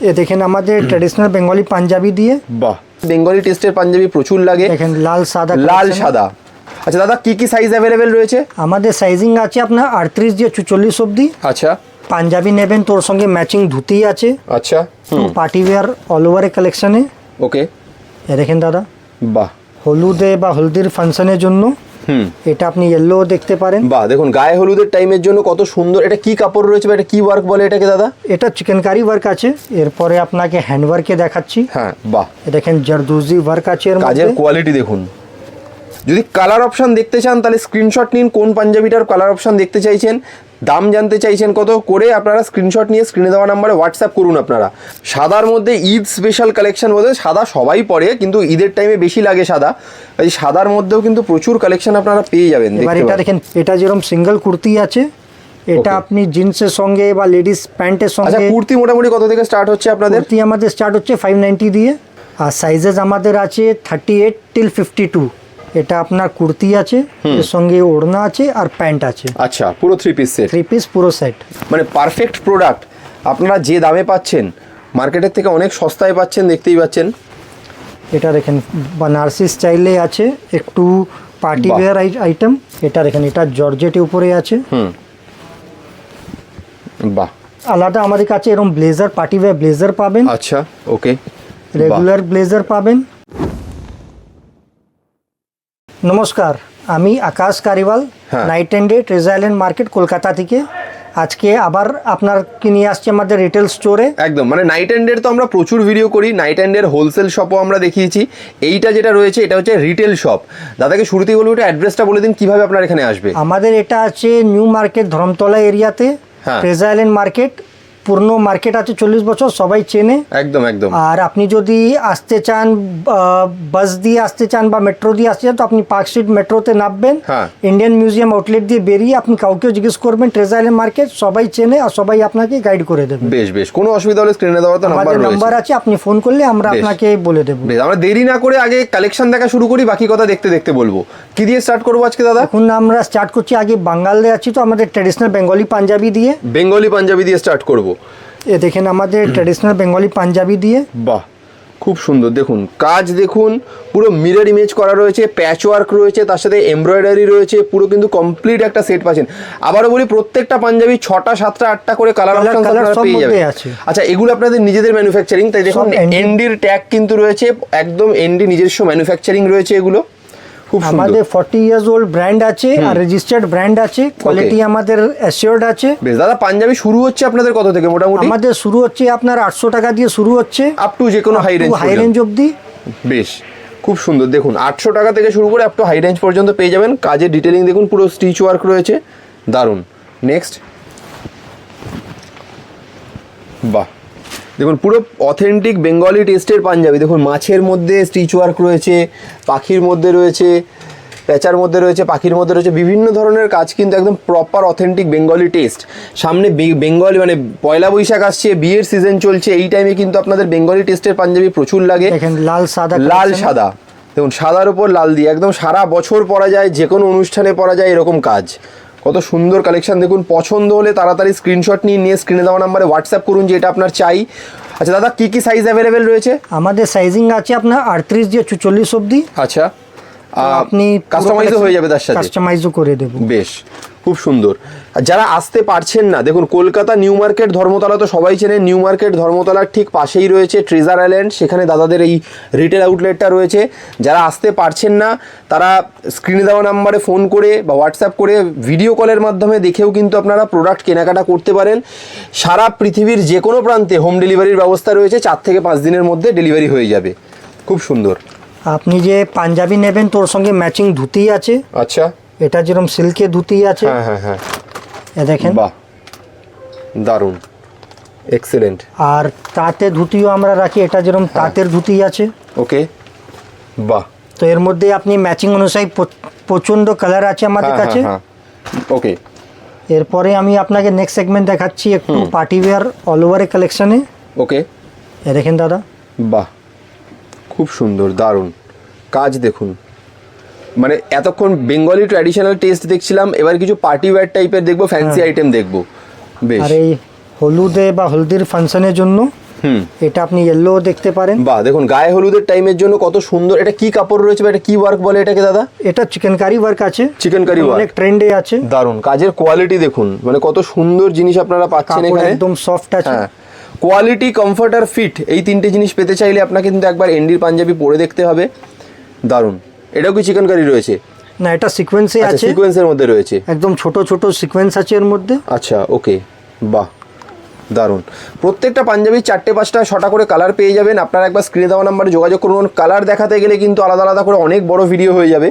এ দেখেন আমাদের traditional Bengali panjabi দিয়ে। বাহ। বেঙ্গলি টেস্টের পাঞ্জাবি প্রচুর লাগে। দেখেন লাল সাদা লাল সাদা। আচ্ছা দাদা কি কি সাইজ অ্যাভেলেবেল রয়েছে? আমাদের সাইজিং আছে আপনার আটত্রিশ দিয়ে চুচল্লিশ অবধি। আচ্ছা। পাঞ্জাবি নেবেন তোর সঙ্গে ম্যাচিং ধুতি আছে। আচ্ছা পার্টি ওয়্যার অল ওভার কালেকশনে ওকে এ দেখেন দাদা। বাহ। হলুদে বা হলদির ফাংশনের জন্য। এটা আপনি ইয়েলো দেখতে পারেন। বাহ দেখুন গায়ে হলুদের টাইমের জন্য কত সুন্দর। এটা কি কাপড় রয়েছে বা এটা কি ওয়ার্ক বলে এটাকে দাদা? এটা চিকেন কারি ওয়ার্ক আছে। এরপরে আপনাকে হ্যান্ড ওয়ার্কে দেখাচ্ছি। হ্যাঁ বাহ। দেখেন জারদুজি ওয়ার্ক আছে এর কাজের কোয়ালিটি দেখুন। যদি কালার অপশান দেখতে চান তাহলে স্ক্রিনশট নিন কোন পাঞ্জাবিটার কালার অপশান দেখতে চাইছেন দাম জানতে চাইছেন কত করে আপনারা স্ক্রিনশট নিয়ে স্ক্রিনে দেওয়া নাম্বারে হোয়াটসঅ্যাপ করুন আপনারা। সাদার মধ্যে ঈদ স্পেশাল কালেকশন বলতে সাদা সবাই পরে কিন্তু ঈদের টাইমে বেশি লাগে সাদা। এই সাদার মধ্যেও কিন্তু প্রচুর কালেকশন আপনারা পেয়ে যাবেন এবার এটা দেখেন এটা যেরকম সিঙ্গেল কুর্তি আছে এটা আপনি জিন্সের সঙ্গে বা লেডিস প্যান্টের আচ্ছা সঙ্গে কুর্তি মোটামুটি কত থেকে স্টার্ট হচ্ছে আপনাদের? কুর্তি আমাদের স্টার্ট হচ্ছে ফাইভ নাইনটি দিয়ে আর সাইজেস আমাদের আছে thirty eight till fifty two এটা আপনার কুর্তি আছে এর সঙ্গে ওড়না আছে আর প্যান্ট আছে। আচ্ছা পুরো three piece set three piece পুরো সেট মানে পারফেক্ট প্রোডাক্ট আপনারা যে দামে পাচ্ছেন মার্কেটের থেকে অনেক সস্তায় পাচ্ছেন দেখতেই পাচ্ছেন। এটা দেখেন বানারসি স্টাইলে আছে একটু পার্টি। ওয়্যার আইটেম এটা দেখেন এটা জর্জেটের উপরে আছে। হুম। বাহ। আলাদা আমাদের কাছে এরকম ব্লেজার পার্টি ওয়্যার ব্লেজার পাবেন। আচ্ছা ওকে রেগুলার ব্লেজার পাবেন। নমস্কার আমি Akash Kariwal. Night and day treasure island market Kolkata থেকে। আজকে আবার আপনার কি নিয়ে আসছি আমাদের রিটেল স্টোরে একদম মানে নাইট অ্যান্ডের তো আমরা প্রচুর ভিডিও করি নাইট অ্যান্ডের হোলসেল শপও আমরা দেখিয়েছি। এইটা যেটা রয়েছে এটা হচ্ছে রিটেল শপ দাদাকে শুরুতেই বলব এটা অ্যাড্রেসটা বলে দিন কীভাবে আপনার এখানে আসবে? আমাদের এটা আছে নিউ মার্কেট ধরমতলা এরিয়াতে। ট্রেজার আইল্যান্ড মার্কেট পূর্ণ মার্কেট আছে চল্লিশ বছর সবাই চেনে। একদম একদম। আর আপনি যদি আসতে চান বাস দিয়ে আসতে চান বা মেট্রো দিয়ে আসতে চান তো আপনি পার্ক স্ট্রিট মেট্রোতে নামবেন। হ্যাঁ। ইন্ডিয়ান মিউজিয়াম আউটলেট দিয়ে বেরিয়ে আপনি কাউকেও জিজ্ঞেস করবেন ট্রেজার আইল্যান্ড মার্কেট সবাই চেনে আর সবাই আপনাকে গাইড করে দেবে। বেশ বেশ। কোনো অসুবিধা হলে স্ক্রিনে দেওয়া তো নাম্বার আমাদের নাম্বার আছে আপনি ফোন করলে আমরা আপনাকে বলে দেবো। বেশ আমরা দেরি না করে আগে কালেকশন দেখা শুরু করি বাকি কথা দেখতে দেখতে বলব। কি দিয়ে স্টার্ট করব আজকে দাদা? এখন আমরা স্টার্ট করছি আগে বাঙ্গালে আছি তো আমাদের ট্র্যাডিশনাল বেঙ্গলি পাঞ্জাবি দিয়ে। বেঙ্গলি পাঞ্জাবি দিয়ে স্টার্ট করব। এ দেখেন আমাদের ট্র্যাডিশনাল বেঙ্গলি পাঞ্জাবি দিয়ে। বাহ খুব সুন্দর। দেখুন কাজ দেখুন পুরো মিরর ইমেজ করা রয়েছে প্যাচ ওয়ার্ক রয়েছে তার সাথে এমব্রয়ডারি রয়েছে পুরো কিন্তু কমপ্লিট একটা সেট পাচ্ছেন। আবারও বলি প্রত্যেকটা পাঞ্জাবি ছটা সাতটা আটটা করে কালার অপশন আপনারা পেয়ে যাবেন। মধ্যেই আচ্ছা এগুলো আপনাদের নিজেদের ম্যানুফ্যাকচারিং তাই দেখুন এনডির ট্যাগ কিন্তু রয়েছে একদম এনডি নিজস্ব ম্যানুফ্যাকচারিং রয়েছে এগুলো। আমাদের ফর্টি ইয়ার্স ওল্ড ব্র্যান্ড আছে আর রেজিস্টার্ড ব্র্যান্ড আছে কোয়ালিটি আমাদের অ্যাসিওর্ড আছে। বেশ দাদা পাঞ্জাবি শুরু হচ্ছে আপনাদের কত থেকে মোটামুটি? আমাদের শুরু হচ্ছে আপনার আটশো টাকা দিয়ে শুরু হচ্ছে। আপ টু যে কোনো হাই রেঞ্জ হাই রেঞ্জ অবধি। বেশ খুব সুন্দর। দেখুন আটশো টাকা থেকে শুরু করে আপ টু হাই রেঞ্জ পর্যন্ত পেয়ে যাবেন। কাজের ডিটেলিং দেখুন পুরো স্টিচ ওয়ার্ক রয়েছে। দারুণ। নেক্সট বাহ দেখুন পুরো অথেন্টিক বেঙ্গলি টেস্টের পাঞ্জাবি। দেখুন মাছের মধ্যে স্টিচ ওয়ার্ক রয়েছে পাখির মধ্যে রয়েছে প্যাঁচার মধ্যে রয়েছে পাখির মধ্যে রয়েছে বিভিন্ন ধরনের কাজ কিন্তু একদম প্রপার অথেন্টিক বেঙ্গলি টেস্ট সামনে বেঙ্গলি মানে পয়লা বৈশাখ আসছে বিয়ের সিজন চলছে এই টাইমে কিন্তু আপনাদের বেঙ্গলি টেস্টের পাঞ্জাবি প্রচুর লাগে। লাল সাদা লাল সাদা। দেখুন সাদার উপর লাল দিয়ে একদম সারা বছর পরা যায় যে কোনো অনুষ্ঠানে পরা যায় এরকম কাজ। কত সুন্দর কালেকশন দেখুন পছন্দ হলে তাড়াতাড়ি স্ক্রিনশট নিয়ে নিয়ে স্ক্রিনে দেওয়া নাম্বারে হোয়াটসঅ্যাপ করুন যে এটা আপনার চাই। আচ্ছা দাদা কি কি সাইজ অ্যাভেলেবেল রয়েছে? আমাদের সাইজিং আছে আপনার আটত্রিশ দিয়ে চুচল্লিশ অবধি। আচ্ছা। আপনি কাস্টমাইজও হয়ে যাবে তার সাথে। কাস্টমাইজও করে দেবো। বেশ খুব সুন্দর। আর যারা আসতে পারছেন না দেখুন কলকাতা নিউ মার্কেট ধর্মতলা তো সবাই চেনে নিউ মার্কেট ধর্মতলার ঠিক পাশেই রয়েছে ট্রেজার আইল্যান্ড সেখানে দাদাদের এই রিটেল আউটলেটটা রয়েছে। যারা আসতে পারছেন না তারা স্ক্রিনে দেওয়া নাম্বারে ফোন করে বা হোয়াটসঅ্যাপ করে ভিডিও কলের মাধ্যমে দেখেও কিন্তু আপনারা প্রোডাক্ট কেনাকাটা করতে পারেন। সারা পৃথিবীর যে কোনো প্রান্তে হোম ডেলিভারির ব্যবস্থা রয়েছে চার থেকে পাঁচ দিনের মধ্যে ডেলিভারি হয়ে যাবে। খুব সুন্দর। আপনি যে পাঞ্জাবি নেবেন তোর সঙ্গে ম্যাচিং ধুতি আছে। আচ্ছা। এটা যেরকম সিল্কের ধুতি আছে। হ্যাঁ হ্যাঁ হ্যাঁ। এ দেখেন। বাহ। দারুণ। এক্সেলেন্ট আর তাঁতে ধুতিও আমরা রাখি এটা যেরকম হ্যাঁ। তাঁতের ধুতি আছে। ওকে। বাহ। তো এর মধ্যে আপনি ম্যাচিং অনুযায়ী প্রচণ্ড কালার আছে আমাদের হ্যাঁ, কাছে। হ্যাঁ, ওকে। এরপরে আমি আপনাকে নেক্সট সেগমেন্ট দেখাচ্ছি একটু পার্টি ওয়্যার অল ওভারে কালেকশনে ওকে। এ দেখেন দাদা। বাহ। খুব সুন্দর দারুণ। কাজ দেখুন। মানে এতক্ষণ বেঙ্গলি ট্র্যাডিশনাল টেস্ট দেখছিলাম এবার কিছু পার্টি ওয়্যার টাইপের দেখব ফ্যান্সি আইটেম দেখব। বেশ। আর এই হলুদে বা হলদির ফাংশনের জন্য হুম। এটা আপনি ইয়েলো দেখতে পারেন। বাহ দেখুন গায়ে হলুদের টাইমের জন্য কত সুন্দর। এটা কি কাপড় রয়েছে বা এটা কি ওয়ার্ক বলে এটাকে দাদা? এটা চিকেন কারি ওয়ার্ক আছে। চিকেন কারি অনেক ট্রেন্ডে আছে। দারুণ কাজের কোয়ালিটি দেখুন। মানে কত সুন্দর জিনিস আপনারা পাচ্ছেন এখানে। একদম সফট আছে। হ্যাঁ। কোয়ালিটি কমফর্ট আর ফিট এই তিনটে জিনিস পেতে চাইলে আপনাকে কিন্তু একবার এন্ডির পাঞ্জাবি পরে দেখতে হবে। দারুণ। এটাও কি চিকেন কারি রয়েছে? না এটা সিকোয়েন্সে আচ্ছা আছে। সিকোয়েন্সের মধ্যে রয়েছে। একদম ছোট ছোট সিকোয়েন্স আছে এর মধ্যে। আচ্ছা ওকে বাহ। দারুণ প্রত্যেকটা পাঞ্জাবি চারটে পাঁচটা ছটা করে কালার পেয়ে যাবেন। আপনারা একবার স্ক্রিনে দেওয়া নাম্বারে যোগাযোগ করুন। কালার দেখাতে গেলে কিন্তু আলাদা আলাদা করে অনেক বড় ভিডিও হয়ে যাবে।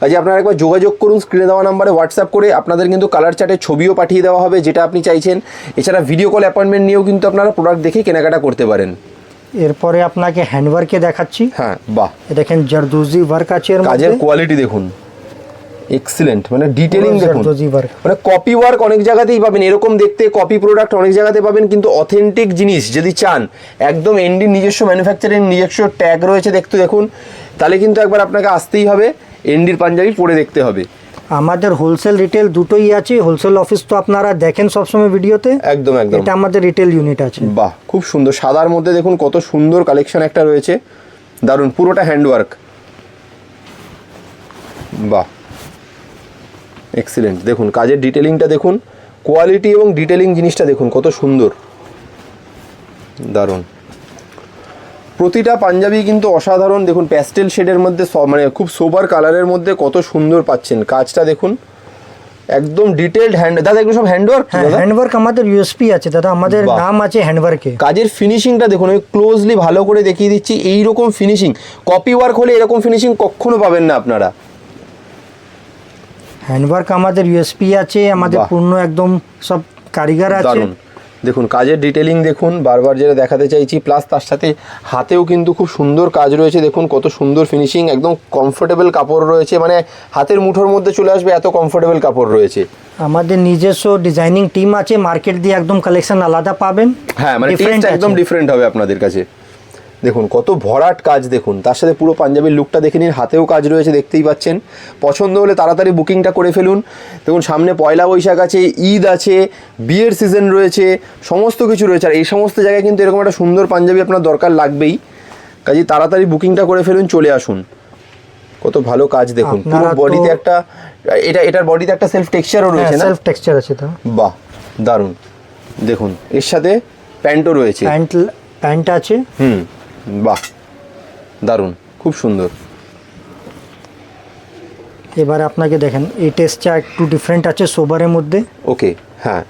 কাজে আপনারা একবার যোগাযোগ করুন স্ক্রিনে দেওয়া নাম্বারে হোয়াটসঅ্যাপ করে। আপনাদের কিন্তু কালার চার্টের ছবিও পাঠিয়ে দেওয়া হবে যেটা আপনি চাইছেন। এছাড়া ভিডিও কল অ্যাপয়েন্টমেন্ট নিয়েও কিন্তু আপনারা প্রোডাক্ট দেখে কেনাকাটা করতে পারেন। এরপরে আপনাকে হ্যান্ডওয়ার্কে দেখাচ্ছি। হ্যাঁ বাহ। দেখেন জারদোজি ওয়ার্ক আছে কাজের কোয়ালিটি দেখুন। এক্সিলেন্ট মানে ডিটেলিং দেখুন। মানে কপি ওয়ার্ক অনেক জায়গাতেই পাবেন। এরকম দেখতে কপি প্রোডাক্ট অনেক জায়গাতে পাবেন কিন্তু অথেন্টিক জিনিস যদি চান একদম এন্ডির নিজস্ব ম্যানুফ্যাকচারিং নিজস্ব ট্যাগ রয়েছে দেখতে দেখুন তাহলে কিন্তু একবার আপনাকে আসতেই হবে এন্ডির পাঞ্জাবি পরে দেখতে হবে। আমাদের হোলসেল রিটেল দুটোই আছে। হোলসেল অফিস তো আপনারা দেখেন সবসময় ভিডিওতে। একদম একদম। এটা আমাদের রিটেল ইউনিট আছে। বাহ খুব সুন্দর। সাদার মধ্যে দেখুন কত সুন্দর কালেকশন একটা রয়েছে। দারুণ পুরোটা হ্যান্ডওয়ার্ক বাহ। এক্সিলেন্ট দেখুন কাজের ডিটেলিংটা দেখুন কোয়ালিটি এবং ডিটেলিং জিনিসটা দেখুন কত সুন্দর। দারুণ। প্রতিটা পাঞ্জাবি কিন্তু অসাধারণ। দেখুন প্যাস্টেল শেডের মধ্যে মানে খুব সোবার কালারের মধ্যে কত সুন্দর পাচ্ছেন। কাজটা দেখুন একদম ডিটেলড হ্যান্ড দাদা এগুলো সব হ্যান্ডওয়ার্ক হ্যাঁ হ্যান্ডওয়ার্ক আমাদের ইউএসপি আছে দাদা। আমাদের নাম আছে হ্যান্ডওয়ার্কে কাজের ফিনিশিংটা দেখুন আমি ক্লোজলি ভালো করে দেখিয়ে দিচ্ছি। এই রকম ফিনিশিং কপি ওয়ার্ক হলে এরকম ফিনিশিং কখনো পাবেন না আপনারা। হ্যান্ডওয়ার্ক আমাদের ইউএসপি আছে আমাদের পূর্ণ একদম সব কারিগর আছে। দেখুন কাজের ডিটেলিং দেখুন বারবার যেটা দেখাতে চাইছি প্লাস তার সাথে হাতেও কিন্তু খুব সুন্দর কাজ রয়েছে। দেখুন কত সুন্দর ফিনিশিং একদম কমফোর্টেবল কাপড় রয়েছে। মানে হাতের মুঠোর মধ্যে চলে আসবে এত কমফোর্টেবল কাপড় রয়েছে। আমাদের নিজস্ব ডিজাইনিং টিম আছে মার্কেট দিয়ে একদম কালেকশন আলাদা পাবেন। হ্যাঁ মানে একদম ডিফারেন্ট হবে আপনাদের কাছে। দেখুন কত ভরাট কাজ দেখুন। তার সাথে পুরো পাঞ্জাবির লুকটা দেখে নিন। হাতেও কাজ রয়েছে দেখতেই পাচ্ছেন। পছন্দ হলে তাড়াতাড়ি বুকিংটা করে ফেলুন। দেখুন সামনে পয়লা বৈশাখ আছে ঈদ আছে বিয়ের সিজন রয়েছে সমস্ত কিছু রয়েছে। আর এই সমস্ত জায়গায় কিন্তু এরকম একটা সুন্দর পাঞ্জাবি আপনার দরকার লাগবেই। কাজে তাড়াতাড়ি বুকিংটা করে ফেলুন চলে আসুন। কত ভালো কাজ দেখুন। পুরো বডিতে একটা এটা এটার বডিতে একটা সেলফ টেক্সচারও হ্যাঁ রয়েছে না? সেলফ টেক্সচার আছে তো। বাহ দারুণ। দেখুন এর সাথে প্যান্টও রয়েছে। প্যান্ট প্যান্ট আছে। হুম। বাহ দারুণ খুব সুন্দর। এবার আপনাকে দেখেন এই টেস্টটা একটু ডিফারেন্ট আছে সোবারের মধ্যে। ওকে হ্যাঁ।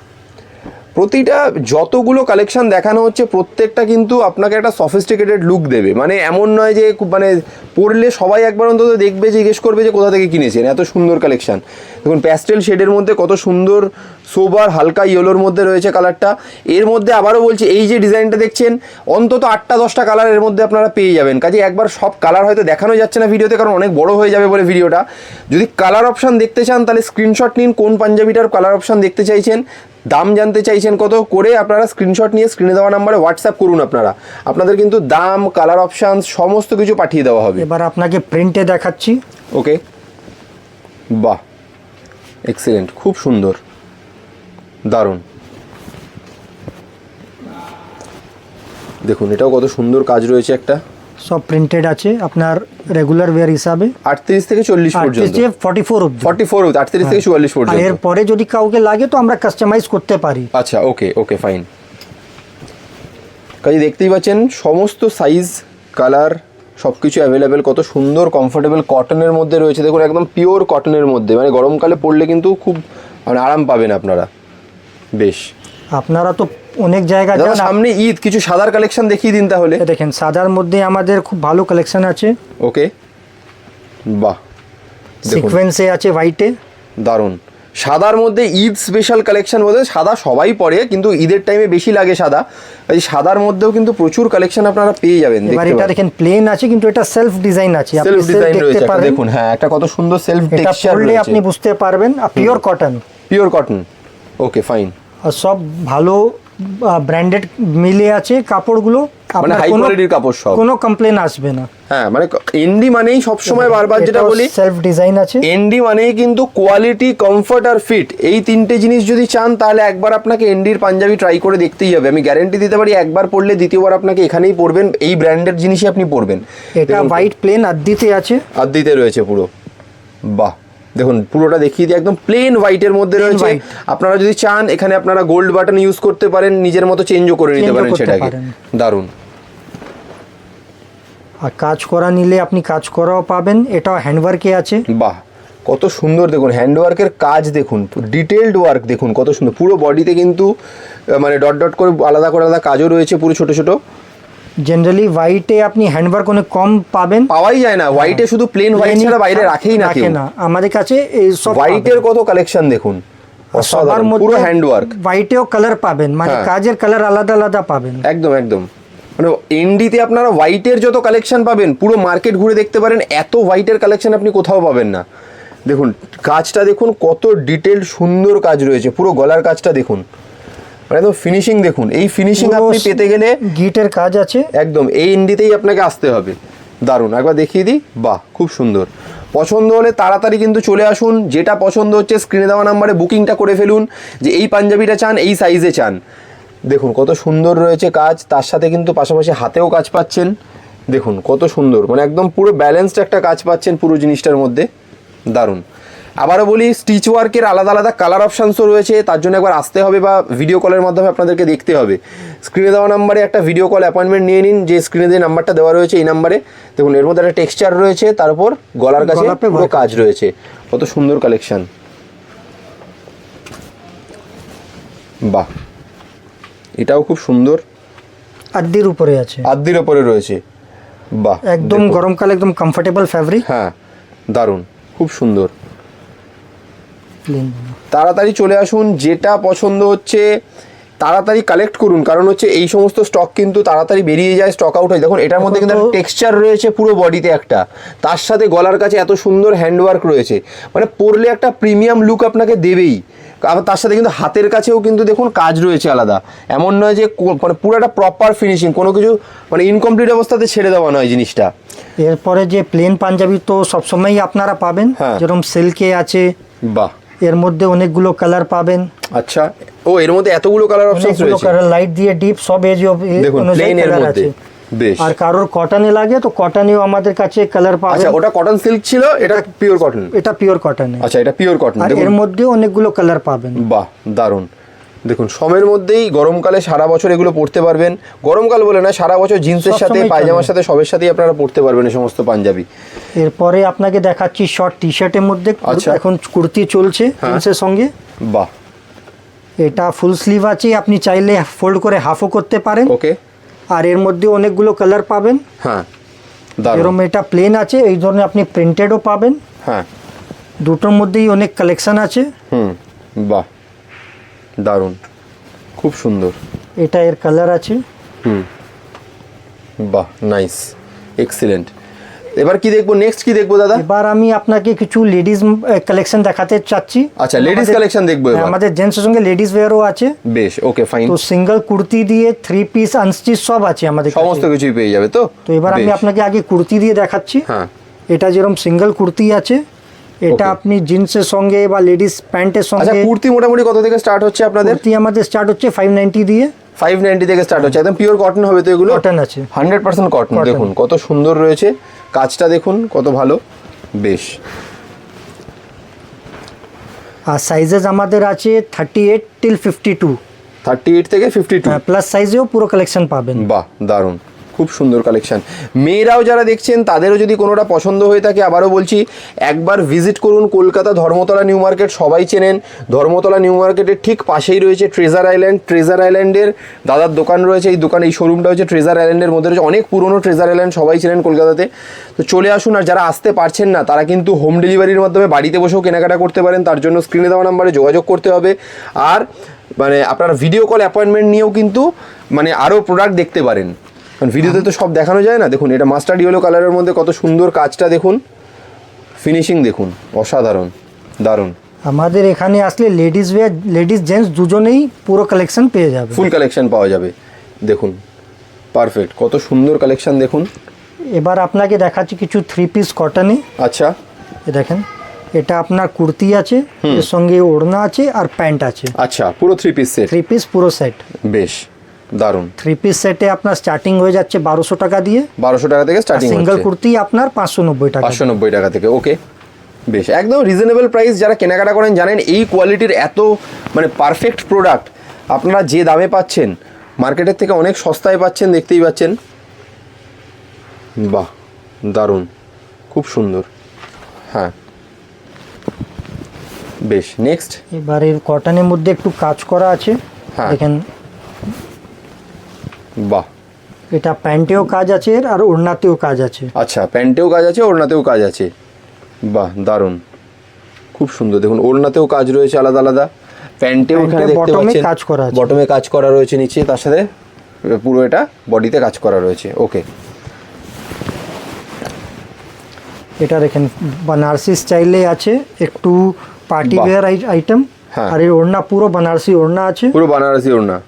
প্রতিটা যতগুলো কালেকশন দেখানো হচ্ছে, প্রত্যেকটা কিন্তু আপনাকে একটা সফিস্টিকেটেড লুক দেবে। মানে এমন নয় যে মানে পড়লে সবাই একবার অন্তত দেখবে, জিজ্ঞেস করবে যে কোথা থেকে কিনেছেন, এত সুন্দর কালেকশন দেখুন প্যাস্টেল শেডের মধ্যে কত সুন্দর সোবার হালকা ইয়েলোর মধ্যে রয়েছে কালারটা এর মধ্যে আবারও বলছি, এই যে ডিজাইনটা দেখছেন, অন্তত আটটা দশটা কালারের মধ্যে আপনারা পেয়ে যাবেন। কাজে একবার সব কালার হয়তো দেখানো যাচ্ছে না ভিডিওতে, কারণ অনেক বড় হয়ে যাবে বলে ভিডিওটা। যদি কালার অপশান দেখতে চান, তাহলে স্ক্রিনশট নিন, কোন পাঞ্জাবিটার কালার অপশান দেখতে চাইছেন দাম জানতে চাইছেন কত করে আপনারা স্ক্রিনশট নিয়ে স্ক্রিনে দেওয়া নাম্বারে হোয়াটসঅ্যাপ করুন আপনারা। আপনাদের কিন্তু দাম কালার অপশান সমস্ত কিছু পাঠিয়ে দেওয়া হবে। এবার আপনাকে প্রিন্টে দেখাচ্ছি। ওকে বাহ এক্সিলেন্ট খুব সুন্দর। দারুণ। দেখুন এটাও কত সুন্দর কাজ রয়েছে একটা। সব প্রিন্টেড আছে আপনার রেগুলার ওয়্যার হিসাবে। আটত্রিশ থেকে চল্লিশ পর্যন্ত। ফর্টি ফোর অব্দি ফর্টি ফোর আটত্রিশ থেকে চুয়াল্লিশ আর পর্যন্ত এরপরে যদি কাউকে লাগে তো আমরা কাস্টমাইজ করতে পারি। আচ্ছা ওকে ওকে ফাইন কাজে দেখতেই পাচ্ছেন সমস্ত সাইজ কালার সব কিছু অ্যাভেলেবেল কত সুন্দর কমফোর্টেবল কটনের মধ্যে রয়েছে। দেখুন একদম পিওর কটনের মধ্যে। মানে গরমকালে পরলে কিন্তু খুব মানে আরাম পাবেন আপনারা। বেশ। আপনারা তো অনেক জায়গা যান সামনে ঈদ কিছু সাদার কালেকশন দেখিয়ে দিন তাহলে। দেখেন সাদার মধ্যে আমাদের খুব ভালো কালেকশন আছে। ওকে। বাহ সিকোয়েন্সে আছে হোয়াইটে। দারুণ। সাদার মধ্যে ঈদ স্পেশাল কালেকশন বলতে সাদা সবাই পরে কিন্তু ঈদের টাইমে বেশি লাগে সাদা। এই সাদার মধ্যেও কিন্তু প্রচুর কালেকশন আপনারা পেয়ে যাবেন এবার দেখতে এটা দেখেন প্লেন আছে কিন্তু এটা সেলফ ডিজাইন আছে। আপনি সেলফ ডিজাইন দেখতে পারবেন দেখুন হ্যাঁ একটা কত সুন্দর সেলফ টেক্সচার পরলে আপনি বুঝতে পারবেন pure cotton pure cotton okay fine আর সব ভালো ব্র্যান্ডেড মিলে আছে কাপড়গুলো মানে হাই কোয়ালিটির কাপড় সব? কোনো কমপ্লেন আসবে না। হ্যাঁ মানে এনডি মানেই সবসময় বারবার যেটা বলি সেলফ ডিজাইন আছে এনডি মানেই কিন্তু কোয়ালিটি কমফর্ট আর ফিট এই তিনটে জিনিস যদি চান তাহলে একবার আপনাকে এনডির পাঞ্জাবি ট্রাই করে দেখতেই হবে। আমি গ্যারেন্টি দিতে পারি একবার পরলে দ্বিতীয়বার আপনাকে এখানেই পরবেন এই ব্র্যান্ডের জিনিসই আপনি পরবেন। এটা হোয়াইট প্লেন আদিতে আছে। আদিতে রয়েছে পুরো। বাহ। দেখুন পুরোটা দেখিয়ে দিই। একদম প্লেন হোয়াইটের মধ্যে রয়েছে। আপনারা যদি চান এখানে আপনারা গোল্ড বাটন ইউজ করতে পারেন নিজের মতো চেঞ্জও করে নিতে পারেন সেটাকে। দারুণ। আর কাজ করা নিলে আপনি কাজ করাও পাবেন। এটাও হ্যান্ডওয়ার্কে আছে। বাহ কত সুন্দর দেখুন হ্যান্ডওয়ার্কের কাজ দেখুন ডিটেলড ওয়ার্ক দেখুন কত সুন্দর। পুরো বডিতে কিন্তু মানে ডট ডট করে আলাদা করে আলাদা কাজও রয়েছে পুরো ছোট ছোট। জেনারেলি হোয়াইটে আপনি হ্যান্ডওয়ার্ক অনেক কম পাবেন। পাওয়াই যায় না। হোয়াইটে শুধু প্লেন হোয়াইট ছাড়া বাইরে রাখেই না কেউ। না। আমাদের কাছে এই সব হোয়াইটের কত কালেকশন দেখুন? সবার মধ্যে পুরো হ্যান্ডওয়ার্ক হোয়াইটেও কালার পাবেন। মানে হ্যাঁ। কাজের কালার আলাদা আলাদা পাবেন। একদম একদম। মানে এনডিতে আপনারা হোয়াইটের যত কালেকশন পাবেন পুরো মার্কেট ঘুরে দেখতে পারেন এত হোয়াইটের কালেকশন আপনি কোথাও পাবেন না। দেখুন কাজটা দেখুন কত ডিটেল সুন্দর কাজ রয়েছে। পুরো গলার কাজটা দেখুন। মানে একদম ফিনিশিং দেখুন এই ফিনিশিং আপনি পেতে গেলে গিটের কাজ আছে। একদম এই এনডিতেই আপনাকে আসতে হবে। দারুণ একবার দেখিয়ে দিই বাহ খুব সুন্দর। পছন্দ হলে তাড়াতাড়ি কিন্তু চলে আসুন যেটা পছন্দ হচ্ছে স্ক্রিনে দেওয়া নাম্বারে বুকিংটা করে ফেলুন যে এই পাঞ্জাবিটা চান এই সাইজে চান। দেখুন কত সুন্দর রয়েছে কাজ তার সাথে কিন্তু পাশাপাশি হাতেও কাজ পাচ্ছেন। দেখুন কত সুন্দর মানে একদম পুরো ব্যালেন্সড একটা কাজ পাচ্ছেন পুরো জিনিসটার মধ্যে। দারুণ। আবারও বলি স্টিচ ওয়ার্কের আলাদা আলাদা কালার অপশানসও রয়েছে তার জন্য একবার আসতে হবে বা ভিডিও কলের মাধ্যমে আপনাদেরকে দেখতে হবে। স্ক্রিনে দেওয়া নাম্বারে একটা ভিডিও কল অ্যাপয়েন্টমেন্ট নিয়ে নিন যে স্ক্রিনে যে নাম্বারটা দেওয়া রয়েছে এই নাম্বারে দেখুন এর মধ্যে একটা টেক্সচার রয়েছে তার উপর গলার কাছে পুরো কাজ রয়েছে। কত সুন্দর কালেকশন বাহ। এটাও খুব সুন্দর। আদির উপরে আছে। আদ্দির উপরে রয়েছে। বাহ একদম। গরমকালে একদম কমফোর্টেবল ফ্যাব্রিক হ্যাঁ দারুণ। খুব সুন্দর। তাড়াতাড়ি চলে আসুন যেটা পছন্দ হচ্ছে তাড়াতাড়ি কালেক্ট করুন কারণ হচ্ছে এই সমস্ত স্টক কিন্তু তাড়াতাড়ি বেরিয়ে যায় স্টক আউট হয়। দেখুন এটার মধ্যে কিন্তু টেক্সচার রয়েছে পুরো বডিতে একটা। তার সাথে গলার কাছে এত সুন্দর হ্যান্ডওয়ার্ক রয়েছে। মানে পরলে একটা প্রিমিয়াম লুক আপনাকে দেবেই। আবার তার সাথে কিন্তু হাতের কাছেও কিন্তু দেখুন কাজ রয়েছে আলাদা। এমন নয় যে মানে পুরো একটা প্রপার ফিনিশিং কোনো কিছু মানে ইনকমপ্লিট অবস্থাতে ছেড়ে দেওয়া নয় জিনিসটা। এরপরে যে প্লেন পাঞ্জাবি তো সবসময়ই আপনারা পাবেন। হ্যাঁ। যেরকম সিল্কে আছে বাহ। এর মধ্যে অনেকগুলো কালার পাবেন। আচ্ছা। ও এর মধ্যে এতগুলো কালার অপশন রয়েছে? কালার লাইট দিয়ে ডিপ সব এজ দেখুন প্লেন এর মধ্যে। বেশ। আর কারোর কটনে লাগে তো কটনেও আমাদের কাছে কালার পাওয়া আচ্ছা ওটা কটন সিল্ক ছিল এটা পিওর কটন এটা পিওর কটন আচ্ছা এটা পিওর কটন এর মধ্যে অনেকগুলো কালার পাবেন। বাহ দারুণ। দেখুন সমের মধ্যেই গরমকালে সারা বছর এগুলো পরতে পারবেন। গরমকাল বলে না সারা বছর জিন্সের সাথে পায়জামার সাথে সবের সাথেই আপনারা পরতে পারবেন এই সমস্ত পাঞ্জাবি। এরপরে আপনাকে দেখাচ্ছি শর্ট টি শার্টের মধ্যে আচ্ছা। এখন কুর্তি চলছে জিন্সের সঙ্গে। বাহ। এটা ফুল স্লিভ আছে আপনি চাইলে ফোল্ড করে হাফও করতে পারেন। ওকে। আর এর মধ্যে অনেকগুলো কালার পাবেন। হ্যাঁ এরকম এটা প্লেন আছে এই ধরনের আপনি প্রিন্টেডও পাবেন। হ্যাঁ। দুটোর মধ্যেই অনেক কালেকশন আছে। হুম বাহ। দারুণ। খুব সুন্দর। এটা এর কালার আছে? হুম। বাহ নাইস এক্সিলেন্ট এবার কি দেখব? নেক্সট কি দেখব দাদা? এবার আমি আপনাকে কিছু লেডিস কালেকশন দেখাতে চাচ্ছি। আচ্ছা লেডিস কালেকশন দেখব হ্যাঁ, এবার আমাদের জেন্টসের সঙ্গে লেডিস ওয়্যারও আছে। বেশ ওকে ফাইন তো সিঙ্গেল কুর্তি দিয়ে থ্রি পিস আনস্টিচ সব আছে আমাদের কাছে। সমস্ত কিছুই পেয়ে যাবে তো? তো এবার আমি আপনাকে আগে কুর্তি দিয়ে দেখাচ্ছি। হ্যাঁ। এটা যেরকম সিঙ্গেল কুর্তি আছে এটা আপনি জিন্সের সঙ্গে বা লেডিস প্যান্টের আচ্ছা সঙ্গে কুর্তি মোটামুটি কত থেকে স্টার্ট হচ্ছে আপনাদের? কুর্তি আমাদের স্টার্ট হচ্ছে ফাইভ নাইনটি দিয়ে। ফাইভ নাইনটি থেকে স্টার্ট হচ্ছে। একদম পিওর কটন হবে তো এগুলো? কটন আছে। হান্ড্রেড পার্সেন্ট কটন দেখুন কত সুন্দর রয়েছে। কাজটা দেখুন কত ভালো। বেশ। আর সাইজেস আমাদের আছে thirty eight till fifty two thirty eight থেকে ফিফটি টু প্লাস সাইজেও পুরো কালেকশন পাবেন। বাহ দারুণ। খুব সুন্দর কালেকশন মেয়েরাও যারা দেখছেন, তাদেরও যদি কোনোটা পছন্দ হয়ে থাকে, আবারও বলছি, একবার ভিজিট করুন কলকাতা ধর্মতলা নিউ মার্কেট, সবাই চেনেন। ধর্মতলা নিউ মার্কেটের ঠিক পাশেই রয়েছে ট্রেজার আইল্যান্ড ট্রেজার আইল্যান্ডের দাদার দোকান রয়েছে, এই দোকান, এই শোরুমটা হচ্ছে ট্রেজার আইল্যান্ডের মধ্যে রয়েছে। অনেক পুরনো ট্রেজার আইল্যান্ড সবাই চেনেন কলকাতাতে। তো চলে আসুন, আর যারা আসতে পারছেন না, তারা কিন্তু হোম ডেলিভারির মাধ্যমে বাড়িতে বসেও কেনাকাটা করতে পারেন। তার জন্য স্ক্রিনে দেওয়া নাম্বারে যোগাযোগ করতে হবে। আর মানে আপনারা ভিডিও কল অ্যাপয়েন্টমেন্ট নিয়েও কিন্তু মানে আরও প্রোডাক্ট দেখতে পারেন। কারণ ভিডিওতে তো সব দেখানো যায় না। দেখুন এটা মাস্টার্ড ইয়েলো কালারের মধ্যে কত সুন্দর কাজটা দেখুন। ফিনিশিং দেখুন অসাধারণ দারুণ। আমাদের এখানে আসলে লেডিস ওয়্যার লেডিস জেন্টস দুজনেই পুরো কালেকশন পেয়ে যাবে। ফুল কালেকশন পাওয়া যাবে দেখুন। পারফেক্ট কত সুন্দর কালেকশন দেখুন। এবার আপনাকে দেখাচ্ছি কিছু থ্রি পিস কটনে আচ্ছা। এ দেখেন এটা আপনার কুর্তি আছে এর সঙ্গে ওড়না আছে আর প্যান্ট আছে। আচ্ছা পুরো three piece set three piece পুরো সেট বেশ। দারুণ। থ্রি পিস সেটে আপনার স্টার্টিং হয়ে যাচ্ছে বারোশো টাকা দিয়ে। বারোশো টাকা থেকে স্টার্টিং সিঙ্গেল কুর্তি আপনার পাঁচশো নব্বই টাকা পাঁচশো নব্বই টাকা থেকে ওকে বেশ একদম রিজনেবল প্রাইস যারা কেনাকাটা করেন জানেন এই কোয়ালিটির এত মানে পারফেক্ট প্রোডাক্ট আপনারা যে দামে পাচ্ছেন মার্কেটের থেকে অনেক সস্তায় পাচ্ছেন দেখতেই পাচ্ছেন। বাহ দারুণ খুব সুন্দর। হ্যাঁ। বেশ নেক্সট এবার এর কটনের মধ্যে একটু কাজ করা আছে। হ্যাঁ। দেখেন বাহ। এটা প্যান্টেও কাজ আছে এর আর ওড়নাতেও কাজ আছে। আচ্ছা প্যান্টেও কাজ আছে ওড়নাতেও কাজ আছে। বাহ দারুণ। খুব সুন্দর। দেখুন ওড়নাতেও কাজ রয়েছে আলাদা আলাদা। প্যান্টেও এখানে দেখতে পাচ্ছেন। কাজ করা আছে। বটমে কাজ করা রয়েছে নিচে তার সাথে পুরো এটা বডিতে কাজ করা রয়েছে। ওকে। এটা দেখেন বানারসি স্টাইলে আছে একটু পার্টি। Wire item. আর এর ওড়না পুরো বানারসি ওড়না আছে। পুরো বানারসি ওড়না।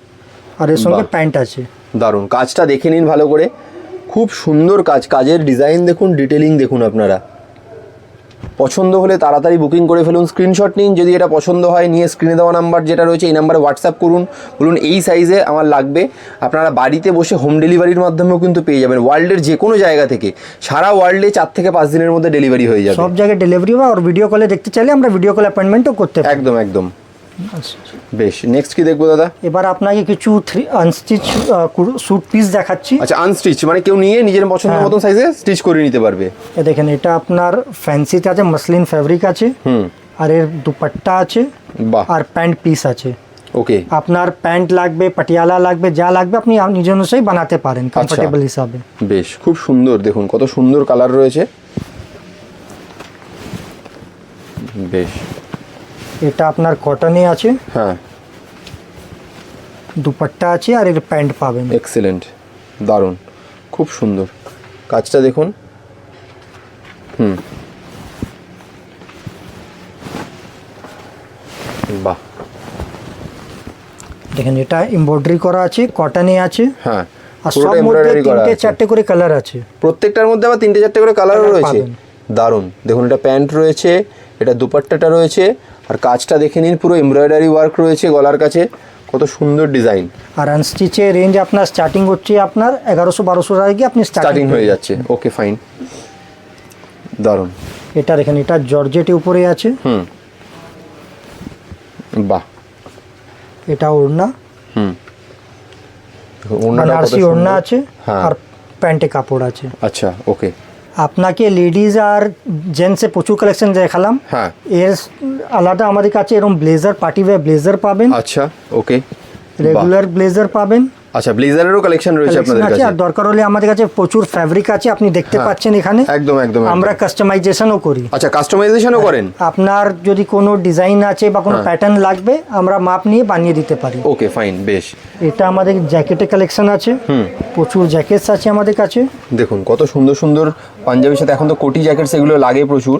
আর এর সঙ্গে প্যান্ট আছে। দারুণ। কাজটা দেখে নিন ভালো করে। খুব সুন্দর কাজ। কাজের ডিজাইন দেখুন ডিটেলিং দেখুন আপনারা। পছন্দ হলে তাড়াতাড়ি বুকিং করে ফেলুন স্ক্রিনশট নিন। যদি এটা পছন্দ হয় নিয়ে স্ক্রিনে দেওয়া নাম্বার যেটা রয়েছে এই নাম্বারে হোয়াটসঅ্যাপ করুন। বলুন এই সাইজে আমার লাগবে। আপনারা বাড়িতে বসে হোম ডেলিভারির মাধ্যমেও কিন্তু পেয়ে যাবেন। ওয়ার্ল্ডের যে কোনো জায়গা থেকে। সারা ওয়ার্ল্ডে চার থেকে পাঁচ দিনের মধ্যে ডেলিভারি হয়ে যাবে। সব জায়গায় ডেলিভারি হয় আর ভিডিও কলে দেখতে চাইলে আমরা ভিডিও কল অ্যাপয়েন্টমেন্টও করতে একদম একদম। বেশ নেক্সট কি দেখব দাদা? এবার আপনাকে কিছু থ্রি আনস্টিচ স্যুট পিস দেখাচ্ছি। আচ্ছা আনস্টিচ মানে কেউ নিয়ে নিজের পছন্দের হ্যাঁ। মতন সাইজে স্টিচ করে নিতে পারবে। এ দেখেন এটা আপনার ফ্যান্সিতে আছে মসলিন ফ্যাব্রিক আছে। হুম। আর এর দুপাট্টা আছে। বাহ। আর প্যান্ট পিস আছে। ওকে আপনার প্যান্ট লাগবে পাটিয়ালা লাগবে যা লাগবে আপনি আপ- নিজের অনুযায়ী বানাতে পারেন আচ্ছা। কমফোর্টেবল হিসাবে। বেশ খুব সুন্দর দেখুন কত সুন্দর কালার রয়েছে। বেশ। এটা আপনার কটনে আছে। হ্যাঁ। দুপাট্টা আছে আর এর প্যান্ট পাবেন। এক্সেলেন্ট। দারুণ। খুব সুন্দর। কাজটা দেখুন। হুম। বাহ। দেখেন এটা এমব্রয়ডারি করা আছে কটনে আছে। হ্যাঁ। আর সব মধ্যে তিনটে চারটে করে কালার আছে। প্রত্যেকটার মধ্যে আবার তিনটে চারটে করে কালারও রয়েছে। দারুণ। দেখুন এটা প্যান্ট রয়েছে এটা দুপাট্টাটা রয়েছে আর কাজটা দেখে নিন পুরো এমব্রয়ডারি ওয়ার্ক রয়েছে গলার কাছে। কত সুন্দর ডিজাইন আর আনস্টিচে রেঞ্জ আপনার স্টার্টিং হচ্ছে আপনার এগারোশো বারোশো টাকা গিয়ে আপনি স্টার্টিং হয়ে যাচ্ছে। ওকে ফাইন দারুণ। এটা দেখেন এটা জর্জেটের উপরে আছে। হুম। বাহ। এটা ওড়না। হুম। ওড়না আছে হ্যাঁ। আর প্যান্টে কাপড় আছে। আচ্ছা ওকে আপনাকে লেডিজ আর জেন্টসে প্রচুর কালেকশন দেখালাম। হ্যাঁ। এর আলাদা আমাদের কাছে এরকম ব্লেজার পার্টি ওয়্যার ব্লেজার পাবেন। আচ্ছা ওকে রেগুলার ব্লেজার পাবেন। আচ্ছা ব্লেজারেরও কালেকশন রয়েছে আপনাদের কাছে? আর দরকার হলে আমাদের কাছে প্রচুর ফ্যাব্রিক আছে আপনি দেখতে হ্যাঁ। পাচ্ছেন এখানে। একদম একদম। আমরা কাস্টমাইজেশনও করি। আচ্ছা কাস্টমাইজেশনও করেন? আপনার যদি কোনো ডিজাইন আছে বা কোনো হ্যাঁ। প্যাটার্ন লাগবে আমরা মাপ নিয়ে বানিয়ে দিতে পারি। ওকে ফাইন বেশ। এটা আমাদের জ্যাকেটের কালেকশন আছে। হুম। প্রচুর জ্যাকেটস আছে আমাদের কাছে। দেখুন কত সুন্দর সুন্দর পাঞ্জাবির সাথে এখন তো কোটি জ্যাকেট সেগুলো লাগে প্রচুর।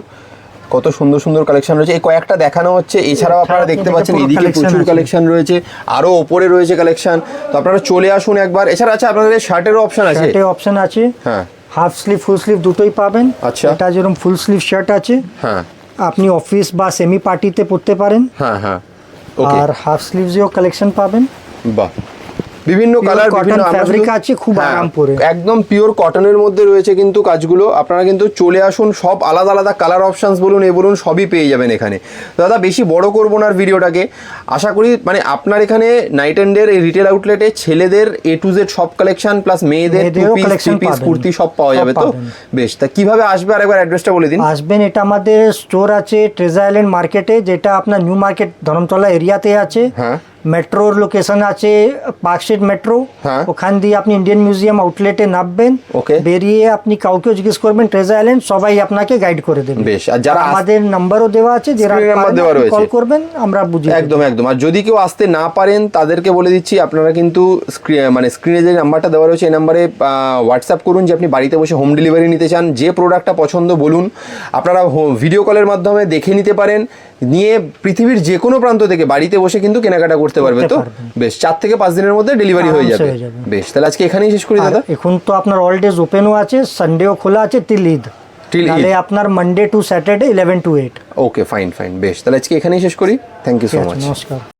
কত সুন্দর সুন্দর কালেকশন রয়েছে। এই কয়েকটা দেখানো হচ্ছে। এছাড়াও আপনারা দেখতে পাচ্ছেন এদিকে প্রচুর কালেকশন রয়েছে। আরও ওপরে রয়েছে কালেকশন তো আপনারা চলে আসুন একবার। এছাড়া আছে আপনাদের শার্টেরও অপশন আছে? অপশন আছে। হ্যাঁ। হাফ স্লিভ ফুল স্লিভ দুটোই পাবেন। আচ্ছা। এটা যেরকম ফুল স্লিভ শার্ট আছে হ্যাঁ। আপনি অফিস বা সেমি পার্টিতে পরতে পারেন। হ্যাঁ হ্যাঁ। ওকে আর হাফ স্লিভসেও কালেকশন পাবেন। বাহ। বিভিন্ন কালার বিভিন্ন আমরা আছে, খুব হ্যাঁ, আরাম পরে। একদম পিওর কটনের মধ্যে রয়েছে কিন্তু কাজগুলো। আপনারা কিন্তু চলে আসুন সব আলাদা আলাদা কালার অপশনস বলুন এ বলুন সবই পেয়ে যাবেন এখানে। দাদা বেশি বড় করব না আর ভিডিওটাকে। আশা করি মানে আপনার এখানে নাইট এন্ডের এই রিটেল আউটলেটে ছেলেদের এ টু জেড সব কালেকশন প্লাস মেয়েদের টু পিস কুর্তি সব পাওয়া যাবে তো? বেশ তা কীভাবে আসবে? আরেকবার অ্যাড্রেসটা বলে দিন। আসবেন এটা আমাদের স্টোর আছে ট্রেজার আইল্যান্ড মার্কেটে যেটা আপনার নিউ মার্কেট ধরমতলা এরিয়াতে আছে। হ্যাঁ। মেট্রোর লোকেশন আছে পার্কস্ট্রিট মেট্রো হ্যাঁ। ওখান দিয়ে আপনি ইন্ডিয়ান মিউজিয়াম আউটলেটে নামবেন। Okay. বেরিয়ে আপনি কাউকেও জিজ্ঞেস করবেন ট্রেজার আইল্যান্ড সবাই আপনাকে গাইড করে দেবে। বেশ, আর যারা আমাদের নাম্বারও দেওয়া আছে যারা দেওয়া রয়েছে। কল করবেন আমরা বুঝি একদম একদম। আর যদি কেউ আসতে না পারেন তাদেরকে বলে দিচ্ছি আপনারা কিন্তু মানে স্ক্রিনে যে নাম্বারটা দেওয়া রয়েছে এই নাম্বারে হোয়াটসঅ্যাপ করুন যে আপনি বাড়িতে বসে হোম ডেলিভারি নিতে চান। যে প্রোডাক্টটা পছন্দ বলুন। আপনারা ভিডিও কলের মাধ্যমে দেখে নিতে পারেন। নিয়ে পৃথিবীর যে কোনো প্রান্ত থেকে বাড়িতে বসে কিন্তু কেনাকাটা করতে পারবে তো? বেশ চার থেকে পাঁচ দিনের মধ্যে ডেলিভারি হয়ে যাবে। বেশ তাহলে আজকে এখানেই শেষ করি দাদা। এখন তো আপনার অল ডেজ ওপেনও আছে সানডেও খোলা আছে টিল ঈদ তাহলে। আপনার Monday to Saturday eleven to eight okay fine fine বেশ তাহলে আজকে এখানেই শেষ করি। থ্যাংক ইউ সো মাচ নমস্কার।